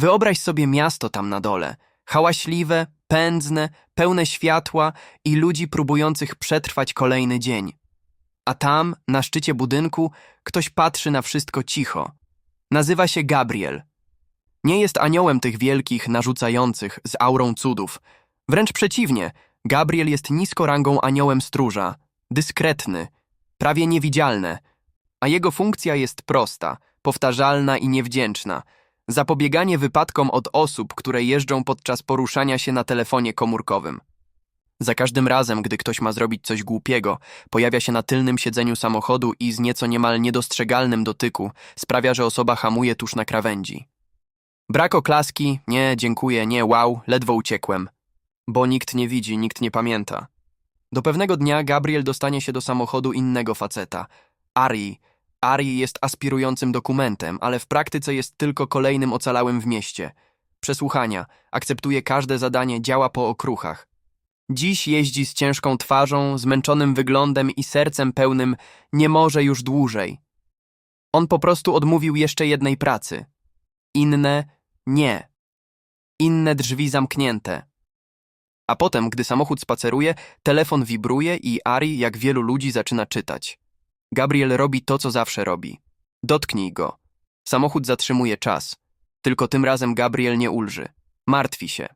Wyobraź sobie miasto tam na dole. Hałaśliwe, pędzne, pełne światła i ludzi próbujących przetrwać kolejny dzień. A tam, na szczycie budynku, ktoś patrzy na wszystko cicho. Nazywa się Gabriel. Nie jest aniołem tych wielkich, narzucających, z aurą cudów. Wręcz przeciwnie, Gabriel jest niskorangą aniołem stróża, dyskretny, prawie niewidzialny, a jego funkcja jest prosta, powtarzalna i niewdzięczna. Zapobieganie wypadkom od osób, które jeżdżą podczas poruszania się na telefonie komórkowym. Za każdym razem, gdy ktoś ma zrobić coś głupiego, pojawia się na tylnym siedzeniu samochodu i z nieco niemal niedostrzegalnym dotyku sprawia, że osoba hamuje tuż na krawędzi. Brak oklaski, nie, dziękuję, nie, wow, ledwo uciekłem. Bo nikt nie widzi, nikt nie pamięta. Do pewnego dnia Gabriel dostanie się do samochodu innego faceta. Ari. Ari jest aspirującym dokumentem, ale w praktyce jest tylko kolejnym ocalałym w mieście. Przesłuchania, akceptuje każde zadanie, działa po okruchach. Dziś jeździ z ciężką twarzą, zmęczonym wyglądem i sercem pełnym nie może już dłużej. On po prostu odmówił jeszcze jednej pracy. Inne nie. Inne drzwi zamknięte. A potem, gdy samochód spaceruje, telefon wibruje i Ari, jak wielu ludzi, zaczyna czytać. Gabriel robi to, co zawsze robi. Dotknij go. Samochód zatrzymuje czas. Tylko tym razem Gabriel nie ulży. Martwi się.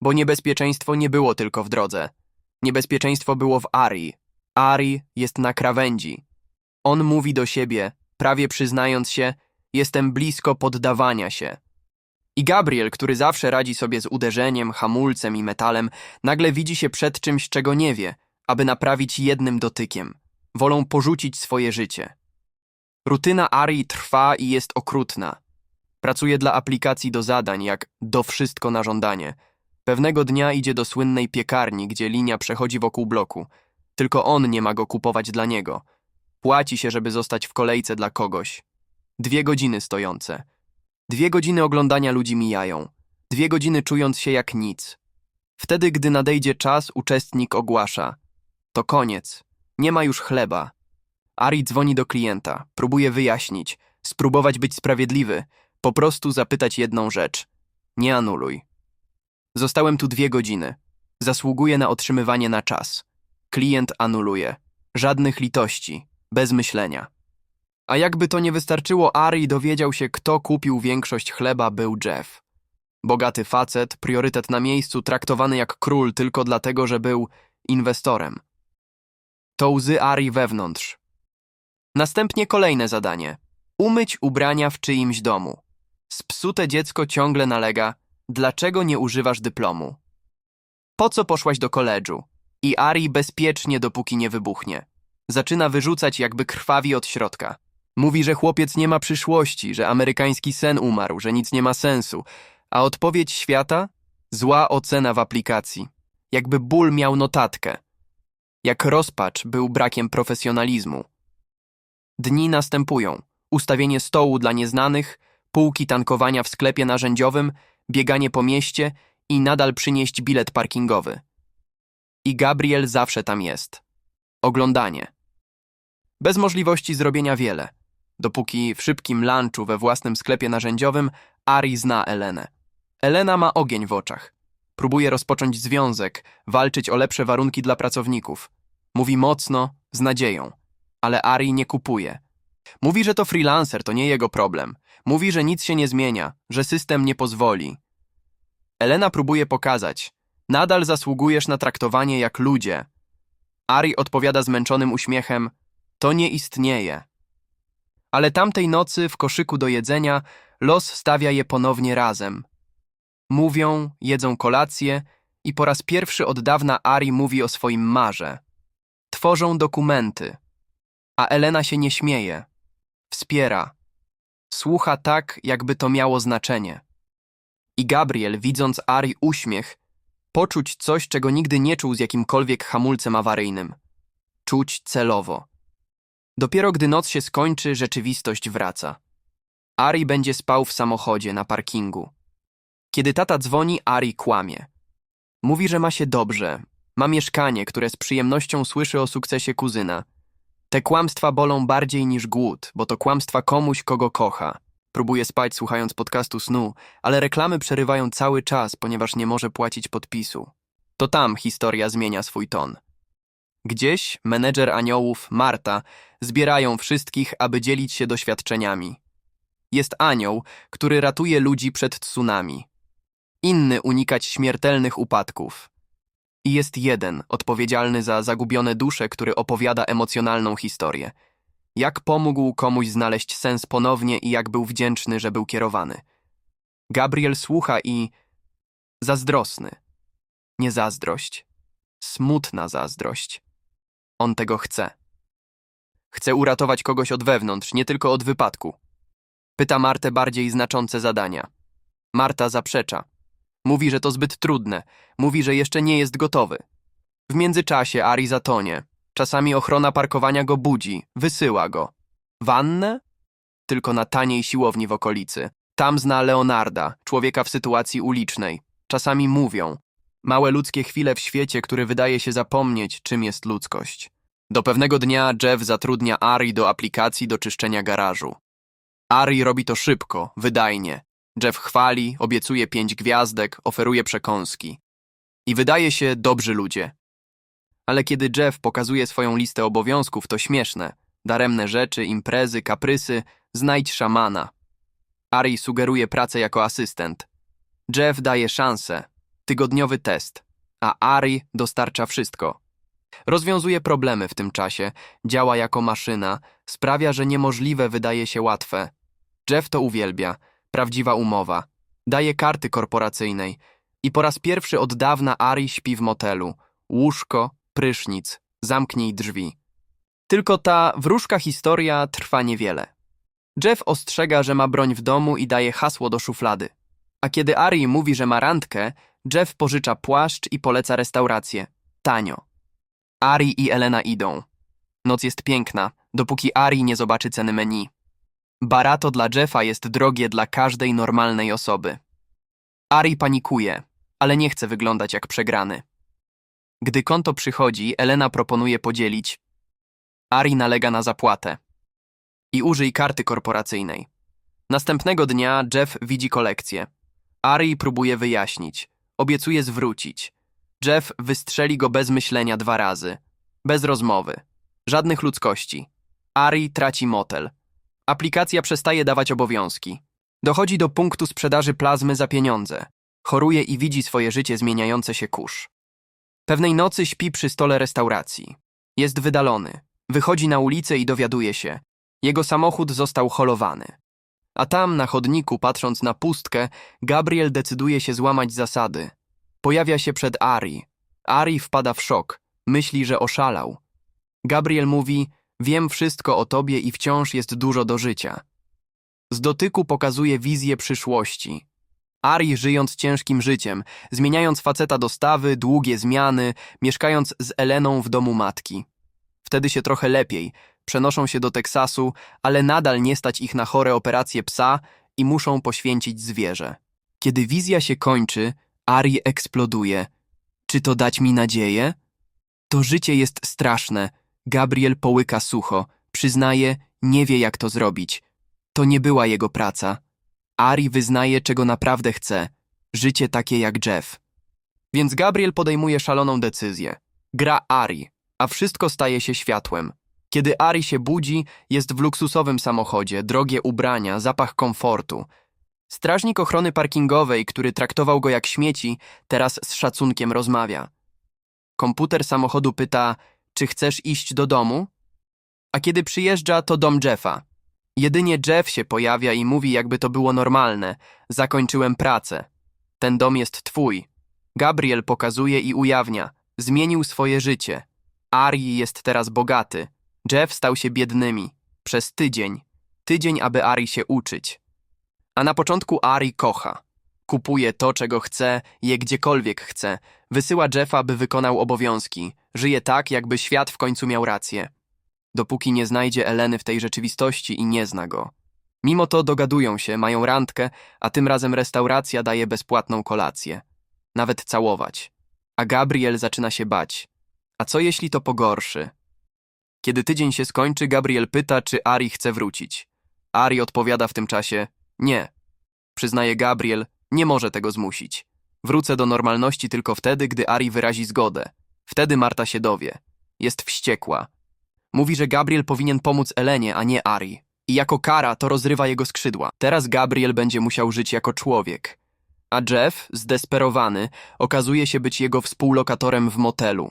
Bo niebezpieczeństwo nie było tylko w drodze. Niebezpieczeństwo było w Ari. Ari jest na krawędzi. On mówi do siebie, prawie przyznając się, jestem blisko poddawania się. I Gabriel, który zawsze radzi sobie z uderzeniem, hamulcem i metalem, nagle widzi się przed czymś, czego nie wie, aby naprawić jednym dotykiem. Wolą porzucić swoje życie. Rutyna Ari trwa i jest okrutna. Pracuje dla aplikacji do zadań, jak do wszystko na żądanie. Pewnego dnia idzie do słynnej piekarni, gdzie linia przechodzi wokół bloku. Tylko on nie ma go kupować dla niego. Płaci się, żeby zostać w kolejce dla kogoś. Dwie godziny stojące. Dwie godziny oglądania ludzi mijają. Dwie godziny czując się jak nic. Wtedy, gdy nadejdzie czas, uczestnik ogłasza. To koniec. Nie ma już chleba. Ari dzwoni do klienta, próbuje wyjaśnić, spróbować być sprawiedliwy, po prostu zapytać jedną rzecz. Nie anuluj. Zostałem tu dwie godziny. Zasługuję na otrzymywanie na czas. Klient anuluje. Żadnych litości. Bez myślenia. A jakby to nie wystarczyło, Ari dowiedział się, kto kupił większość chleba, był Jeff. Bogaty facet, priorytet na miejscu, traktowany jak król tylko dlatego, że był inwestorem. To łzy Ari wewnątrz. Następnie kolejne zadanie. Umyć ubrania w czyimś domu. Spsute dziecko ciągle nalega, dlaczego nie używasz dyplomu? Po co poszłaś do koledżu? I Ari bezpiecznie, dopóki nie wybuchnie. Zaczyna wyrzucać, jakby krwawi od środka. Mówi, że chłopiec nie ma przyszłości, że amerykański sen umarł, że nic nie ma sensu. A odpowiedź świata? Zła ocena w aplikacji. Jakby ból miał notatkę. Jak rozpacz był brakiem profesjonalizmu. Dni następują. Ustawienie stołu dla nieznanych, półki tankowania w sklepie narzędziowym, bieganie po mieście i nadal przynieść bilet parkingowy. I Gabriel zawsze tam jest. Oglądanie. Bez możliwości zrobienia wiele. Dopóki w szybkim lunchu we własnym sklepie narzędziowym Ari zna Elenę. Elena ma ogień w oczach. Próbuje rozpocząć związek, walczyć o lepsze warunki dla pracowników. Mówi mocno, z nadzieją. Ale Ari nie kupuje. Mówi, że to freelancer, to nie jego problem. Mówi, że nic się nie zmienia, że system nie pozwoli. Elena próbuje pokazać. Nadal zasługujesz na traktowanie jak ludzie. Ari odpowiada zmęczonym uśmiechem. To nie istnieje. Ale tamtej nocy w koszyku do jedzenia los stawia je ponownie razem. Mówią, jedzą kolację i po raz pierwszy od dawna Ari mówi o swoim marze. Tworzą dokumenty. A Elena się nie śmieje. Wspiera. Słucha tak, jakby to miało znaczenie. I Gabriel, widząc Ari uśmiech, poczuć coś, czego nigdy nie czuł z jakimkolwiek hamulcem awaryjnym. Czuć celowo. Dopiero gdy noc się skończy, rzeczywistość wraca. Ari będzie spał w samochodzie na parkingu. Kiedy tata dzwoni, Ari kłamie. Mówi, że ma się dobrze. Ma mieszkanie, które z przyjemnością słyszy o sukcesie kuzyna. Te kłamstwa bolą bardziej niż głód, bo to kłamstwa komuś, kogo kocha. Próbuje spać słuchając podcastu snu, ale reklamy przerywają cały czas, ponieważ nie może płacić podpisu. To tam historia zmienia swój ton. Gdzieś menedżer aniołów, Marta, zbierają wszystkich, aby dzielić się doświadczeniami. Jest anioł, który ratuje ludzi przed tsunami. Inny unikać śmiertelnych upadków. I jest jeden odpowiedzialny za zagubione dusze, który opowiada emocjonalną historię. Jak pomógł komuś znaleźć sens ponownie i jak był wdzięczny, że był kierowany. Gabriel słucha i zazdrosny. Nie zazdrość, smutna zazdrość. On tego chce. Chce uratować kogoś od wewnątrz, nie tylko od wypadku. Pyta Martę bardziej znaczące zadania. Marta zaprzecza. Mówi, że to zbyt trudne. Mówi, że jeszcze nie jest gotowy. W międzyczasie Ari zatonie. Czasami ochrona parkowania go budzi, wysyła go. Wannę? Tylko na taniej siłowni w okolicy. Tam zna Leonarda, człowieka w sytuacji ulicznej. Czasami mówią. Małe ludzkie chwile w świecie, który wydaje się zapomnieć, czym jest ludzkość. Do pewnego dnia Jeff zatrudnia Ari do aplikacji do czyszczenia garażu. Ari robi to szybko, wydajnie. Jeff chwali, obiecuje pięć gwiazdek, oferuje przekąski. I wydaje się dobrzy ludzie. Ale kiedy Jeff pokazuje swoją listę obowiązków, to śmieszne. Daremne rzeczy, imprezy, kaprysy, znajdź szamana. Ari sugeruje pracę jako asystent. Jeff daje szansę. Tygodniowy test. A Ari dostarcza wszystko. Rozwiązuje problemy w tym czasie, działa jako maszyna, sprawia, że niemożliwe wydaje się łatwe. Jeff to uwielbia, prawdziwa umowa. Daje karty korporacyjnej i po raz pierwszy od dawna Ari śpi w motelu. Łóżko, prysznic, zamknij drzwi. Tylko ta wróżka historia trwa niewiele. Jeff ostrzega, że ma broń w domu i daje hasło do szuflady. A kiedy Ari mówi, że ma randkę, Jeff pożycza płaszcz i poleca restaurację. Tanio. Ari i Elena idą. Noc jest piękna, dopóki Ari nie zobaczy ceny menu. Barato dla Jeffa jest drogie dla każdej normalnej osoby. Ari panikuje, ale nie chce wyglądać jak przegrany. Gdy konto przychodzi, Elena proponuje podzielić. Ari nalega na zapłatę. I użyj karty korporacyjnej. Następnego dnia Jeff widzi kolekcję. Ari próbuje wyjaśnić. Obiecuje zwrócić. Jeff wystrzeli go bez myślenia dwa razy. Bez rozmowy. Żadnych ludzkości. Ari traci motel. Aplikacja przestaje dawać obowiązki. Dochodzi do punktu sprzedaży plazmy za pieniądze. Choruje i widzi swoje życie zmieniające się kurz. Pewnej nocy śpi przy stole restauracji. Jest wydalony. Wychodzi na ulicę i dowiaduje się. Jego samochód został holowany. A tam, na chodniku, patrząc na pustkę, Gabriel decyduje się złamać zasady. Pojawia się przed Ari. Ari wpada w szok. Myśli, że oszalał. Gabriel mówi: Wiem wszystko o tobie i wciąż jest dużo do życia. Z dotyku pokazuje wizję przyszłości. Ari żyjąc ciężkim życiem, zmieniając faceta dostawy, długie zmiany, mieszkając z Eleną w domu matki. Wtedy się trochę lepiej, przenoszą się do Teksasu, ale nadal nie stać ich na chore operacje psa i muszą poświęcić zwierzę. Kiedy wizja się kończy, Ari eksploduje. Czy to dać mi nadzieję? To życie jest straszne. Gabriel połyka sucho. Przyznaje, nie wie jak to zrobić. To nie była jego praca. Ari wyznaje, czego naprawdę chce. Życie takie jak Jeff. Więc Gabriel podejmuje szaloną decyzję. Gra Ari, a wszystko staje się światłem. Kiedy Ari się budzi, jest w luksusowym samochodzie, drogie ubrania, zapach komfortu. Strażnik ochrony parkingowej, który traktował go jak śmieci, teraz z szacunkiem rozmawia. Komputer samochodu pyta, czy chcesz iść do domu? A kiedy przyjeżdża, to dom Jeffa. Jedynie Jeff się pojawia i mówi, jakby to było normalne. Zakończyłem pracę. Ten dom jest twój. Gabriel pokazuje i ujawnia. Zmienił swoje życie. Ari jest teraz bogaty. Jeff stał się biednymi. Przez tydzień. Tydzień, aby Ari się uczyć. A na początku Ari kocha. Kupuje to, czego chce, je gdziekolwiek chce. Wysyła Jeffa, by wykonał obowiązki. Żyje tak, jakby świat w końcu miał rację. Dopóki nie znajdzie Eleny w tej rzeczywistości i nie zna go. Mimo to dogadują się, mają randkę, a tym razem restauracja daje bezpłatną kolację. Nawet całować. A Gabriel zaczyna się bać. A co jeśli to pogorszy? Kiedy tydzień się skończy, Gabriel pyta, czy Ari chce wrócić. Ari odpowiada w tym czasie: Nie. Przyznaje Gabriel, nie może tego zmusić. Wrócę do normalności tylko wtedy, gdy Ari wyrazi zgodę. Wtedy Marta się dowie. Jest wściekła. Mówi, że Gabriel powinien pomóc Elenie, a nie Ari. I jako kara to rozrywa jego skrzydła. Teraz Gabriel będzie musiał żyć jako człowiek. A Jeff, zdesperowany, okazuje się być jego współlokatorem w motelu.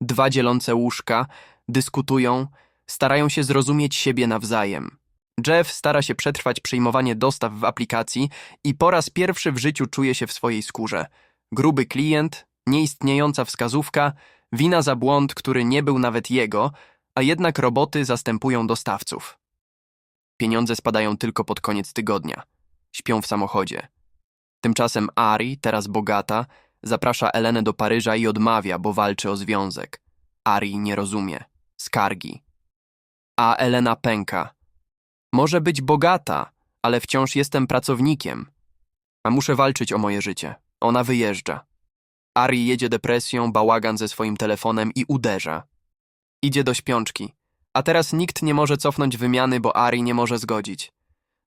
Dwa dzielące łóżka dyskutują, starają się zrozumieć siebie nawzajem. Jeff stara się przetrwać przyjmowanie dostaw w aplikacji i po raz pierwszy w życiu czuje się w swojej skórze. Gruby klient, nieistniejąca wskazówka, wina za błąd, który nie był nawet jego, a jednak roboty zastępują dostawców. Pieniądze spadają tylko pod koniec tygodnia. Śpią w samochodzie. Tymczasem Ari, teraz bogata, zaprasza Elenę do Paryża i odmawia, bo walczy o związek. Ari nie rozumie. Skargi. A Elena pęka. Może być bogata, ale wciąż jestem pracownikiem. A muszę walczyć o moje życie. Ona wyjeżdża. Ari jedzie depresją, bałagan ze swoim telefonem i uderza. Idzie do śpiączki. A teraz nikt nie może cofnąć wymiany, bo Ari nie może zgodzić.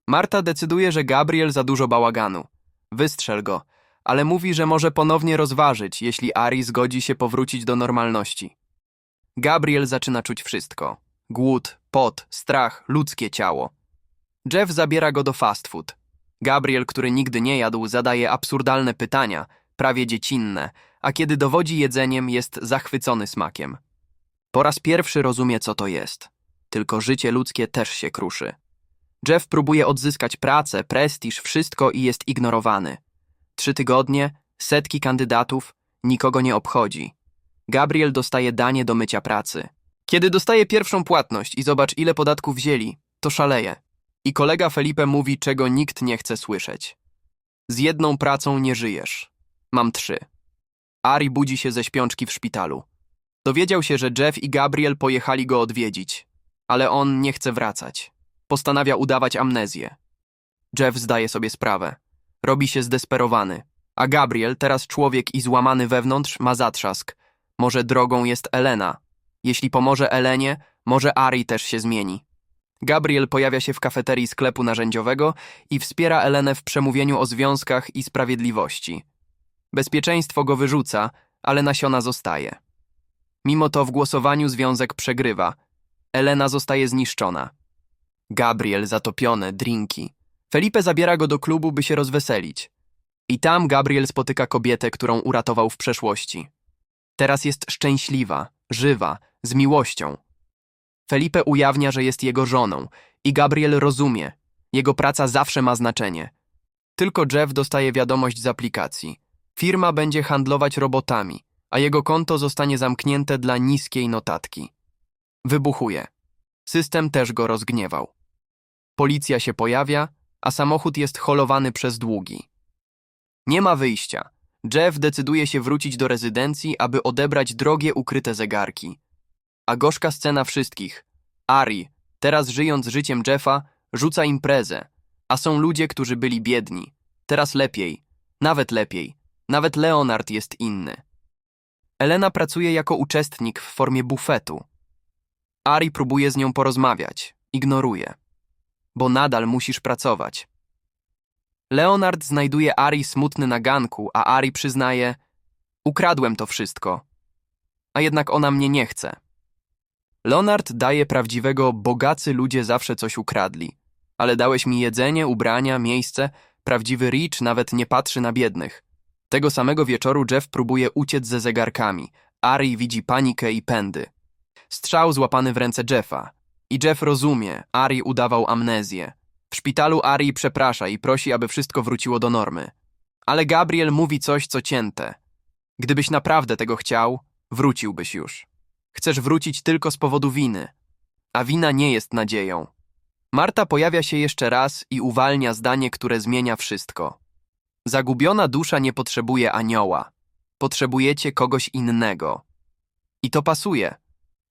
Marta decyduje, że Gabriel za dużo bałaganu. Wystrzel go, ale mówi, że może ponownie rozważyć, jeśli Ari zgodzi się powrócić do normalności. Gabriel zaczyna czuć wszystko. Głód, pot, strach, ludzkie ciało. Jeff zabiera go do fast food. Gabriel, który nigdy nie jadł, zadaje absurdalne pytania, prawie dziecinne, a kiedy dowodzi jedzeniem, jest zachwycony smakiem. Po raz pierwszy rozumie, co to jest. Tylko życie ludzkie też się kruszy. Jeff próbuje odzyskać pracę, prestiż, wszystko i jest ignorowany. Trzy tygodnie, setki kandydatów, nikogo nie obchodzi. Gabriel dostaje danie do mycia pracy. Kiedy dostaje pierwszą płatność i zobacz, ile podatków wzięli, to szaleje. I kolega Felipe mówi, czego nikt nie chce słyszeć. Z jedną pracą nie żyjesz. Mam trzy. Ari budzi się ze śpiączki w szpitalu. Dowiedział się, że Jeff i Gabriel pojechali go odwiedzić, ale on nie chce wracać. Postanawia udawać amnezję. Jeff zdaje sobie sprawę. Robi się zdesperowany. A Gabriel, teraz człowiek i złamany wewnątrz, ma zatrzask. Może drogą jest Elena. Jeśli pomoże Elenie, może Ari też się zmieni. Gabriel pojawia się w kafeterii sklepu narzędziowego i wspiera Elenę w przemówieniu o związkach i sprawiedliwości. Bezpieczeństwo go wyrzuca, ale nasiona zostaje. Mimo to w głosowaniu związek przegrywa. Elena zostaje zniszczona. Gabriel zatopione, drinki. Felipe zabiera go do klubu, by się rozweselić. I tam Gabriel spotyka kobietę, którą uratował w przeszłości. Teraz jest szczęśliwa, żywa, z miłością. Felipe ujawnia, że jest jego żoną i Gabriel rozumie. Jego praca zawsze ma znaczenie. Tylko Jeff dostaje wiadomość z aplikacji. Firma będzie handlować robotami, a jego konto zostanie zamknięte dla niskiej notatki. Wybuchuje. System też go rozgniewał. Policja się pojawia, a samochód jest holowany przez długi. Nie ma wyjścia. Jeff decyduje się wrócić do rezydencji, aby odebrać drogie ukryte zegarki. A gorzka scena wszystkich. Ari, teraz żyjąc życiem Jeffa, rzuca imprezę. A są ludzie, którzy byli biedni. Teraz lepiej. Nawet lepiej. Nawet Leonard jest inny. Elena pracuje jako uczestnik w formie bufetu. Ari próbuje z nią porozmawiać. Ignoruje. Bo nadal musisz pracować. Leonard znajduje Ari smutny na ganku, a Ari przyznaje: Ukradłem to wszystko. A jednak ona mnie nie chce. Leonard daje prawdziwego, bogacy ludzie zawsze coś ukradli. Ale dałeś mi jedzenie, ubrania, miejsce. Prawdziwy Rich nawet nie patrzy na biednych. Tego samego wieczoru Jeff próbuje uciec ze zegarkami. Ari widzi panikę i pędy. Strzał złapany w ręce Jeffa. I Jeff rozumie, Ari udawał amnezję. W szpitalu Ari przeprasza i prosi, aby wszystko wróciło do normy. Ale Gabriel mówi coś, co cięte. Gdybyś naprawdę tego chciał, wróciłbyś już. Chcesz wrócić tylko z powodu winy. A wina nie jest nadzieją. Marta pojawia się jeszcze raz i uwalnia zdanie, które zmienia wszystko. Zagubiona dusza nie potrzebuje anioła. Potrzebujecie kogoś innego. I to pasuje,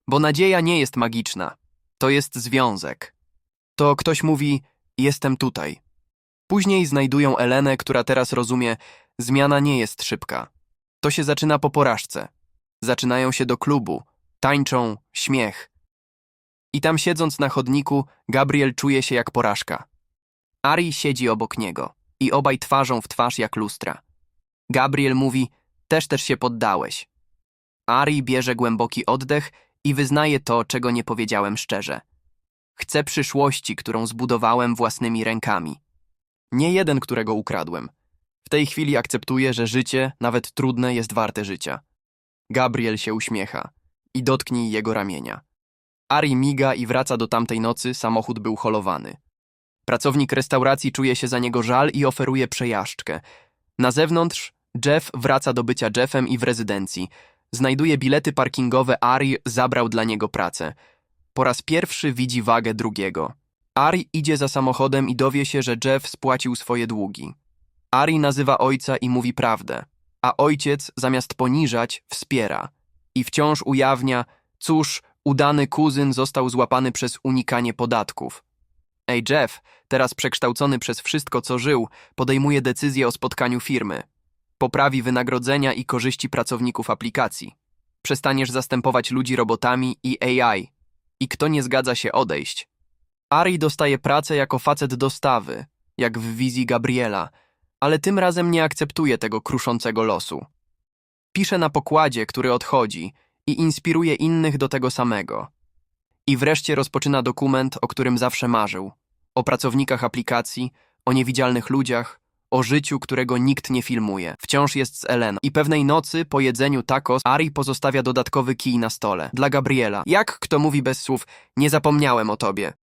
bo nadzieja nie jest magiczna. To jest związek. To ktoś mówi, jestem tutaj. Później znajdują Elenę, która teraz rozumie, zmiana nie jest szybka. To się zaczyna po porażce. Zaczynają się do klubu, tańczą, śmiech. I tam siedząc na chodniku, Gabriel czuje się jak porażka. Ari siedzi obok niego i obaj twarzą w twarz jak lustra. Gabriel mówi, też też się poddałeś. Ari bierze głęboki oddech i wyznaje to, czego nie powiedziałem szczerze. Chcę przyszłości, którą zbudowałem własnymi rękami. Nie jeden, którego ukradłem. W tej chwili akceptuję, że życie, nawet trudne, jest warte życia. Gabriel się uśmiecha i dotknij jego ramienia. Ari miga i wraca do tamtej nocy, samochód był holowany. Pracownik restauracji czuje się za niego żal i oferuje przejażdżkę. Na zewnątrz Jeff wraca do bycia Jeffem i w rezydencji. Znajduje bilety parkingowe, Ari zabrał dla niego pracę. Po raz pierwszy widzi wagę drugiego. Ari idzie za samochodem i dowie się, że Jeff spłacił swoje długi. Ari nazywa ojca i mówi prawdę, a ojciec zamiast poniżać, wspiera. I wciąż ujawnia, cóż, udany kuzyn został złapany przez unikanie podatków. Ej Jeff, teraz przekształcony przez wszystko, co żył, podejmuje decyzję o spotkaniu firmy. Poprawi wynagrodzenia i korzyści pracowników aplikacji. Przestaniesz zastępować ludzi robotami i AI. I kto nie zgadza się odejść? Ari dostaje pracę jako facet dostawy, jak w wizji Gabriela, ale tym razem nie akceptuje tego kruszącego losu. Pisze na pokładzie, który odchodzi i inspiruje innych do tego samego. I wreszcie rozpoczyna dokument, o którym zawsze marzył. O pracownikach aplikacji, o niewidzialnych ludziach, o życiu, którego nikt nie filmuje. Wciąż jest z Ellen. I pewnej nocy, po jedzeniu tacos, Ari pozostawia dodatkowy kij na stole. Dla Gabriela. Jak kto mówi bez słów, nie zapomniałem o tobie.